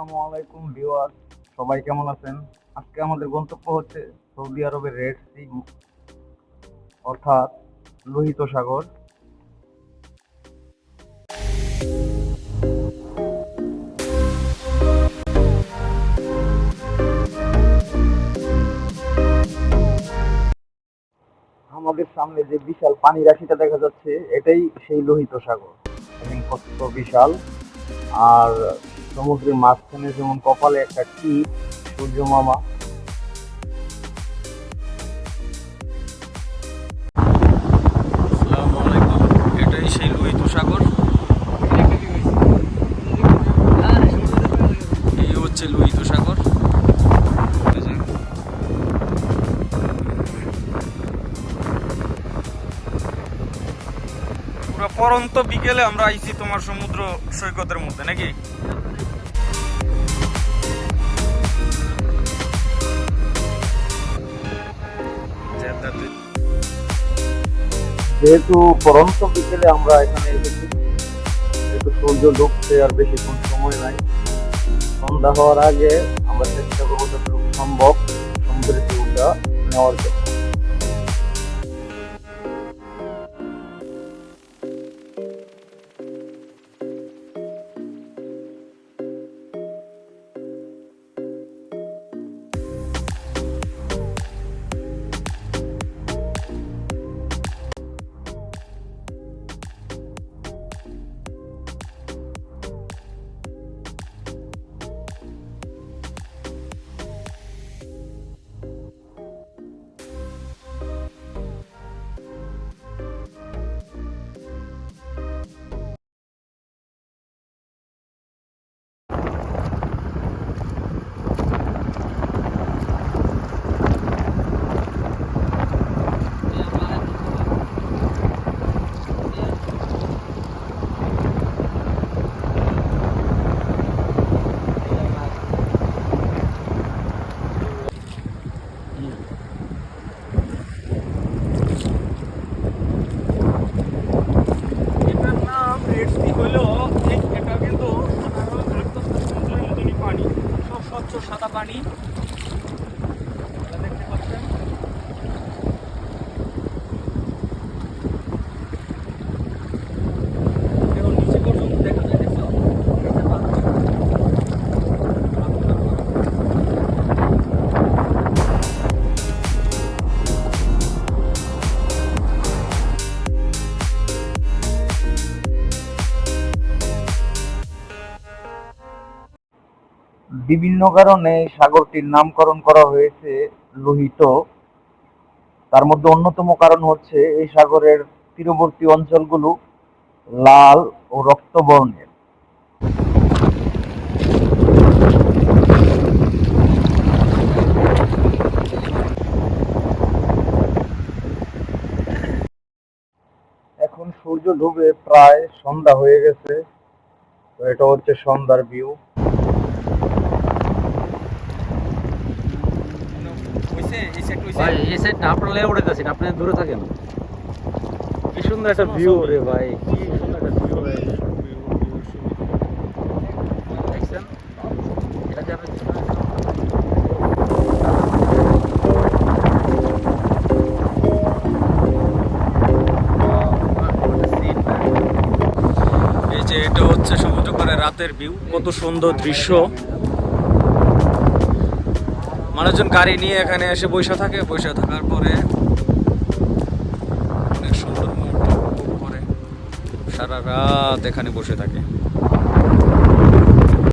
আলাইকুম ভিউয়ার সবাই কেমন আছেন? আজকে আমাদের গন্তব্য হচ্ছে সৌদি আরবের রেড সি অর্থাৎ লোহিত সাগর। আমাদের সামনে যে বিশাল পানি রাশিটা দেখা যাচ্ছে, এটাই সেই লোহিত সাগর। কত বিশাল। আর সমুদ্রের মাঝখানে যেমন কপালে একটা টিপ, সূর্য মামা। এটাই সেই সাগর পরন্ত বিকেলে আমরা আইছি তোমার সমুদ্র সৈকতের মধ্যে, নাকি? যেহেতু পরন্ত বিকেলে আমরা এখানে এসেছি, যেহেতু সূর্য ডুবছে আর বেশিক্ষণ সময় নাই, সন্ধ্যা হওয়ার আগে আমরা চেষ্টা করব যতটুকু সম্ভব সমুদ্রের নেওয়ার জন্য। সাদা পানি। বিভিন্ন কারণে সাগরটির নামকরণ করা হয়েছে লোহিত। তার মধ্যে অন্যতম কারণ হচ্ছে এই সাগরের তীরবর্তী অঞ্চলগুলো লাল ও রক্তবর্ণের। এখন সূর্য ডুবে প্রায় সন্ধ্যা হয়ে গেছে। তো এটা হচ্ছে সন্ধ্যার ভিউ এই set ভাই এই সাইড আপনার লেগে উঠে আপনি দূরে থাকেন। কি সুন্দর একটা ভিউ রে ভাই। কি সুন্দর একটা ভিউ দেখছেন? এটা আপনি এই যে এটা হচ্ছে সমুদ্র পাড়ে রাতের ভিউ কত সুন্দর দৃশ্য। মানুষজন গাড়ি নিয়ে এখানে এসে বসে থাকে, বসে থাকার পরে অনেক সুন্দর মুহূর্ত করে। সারা রাত এখানে বসে থাকে।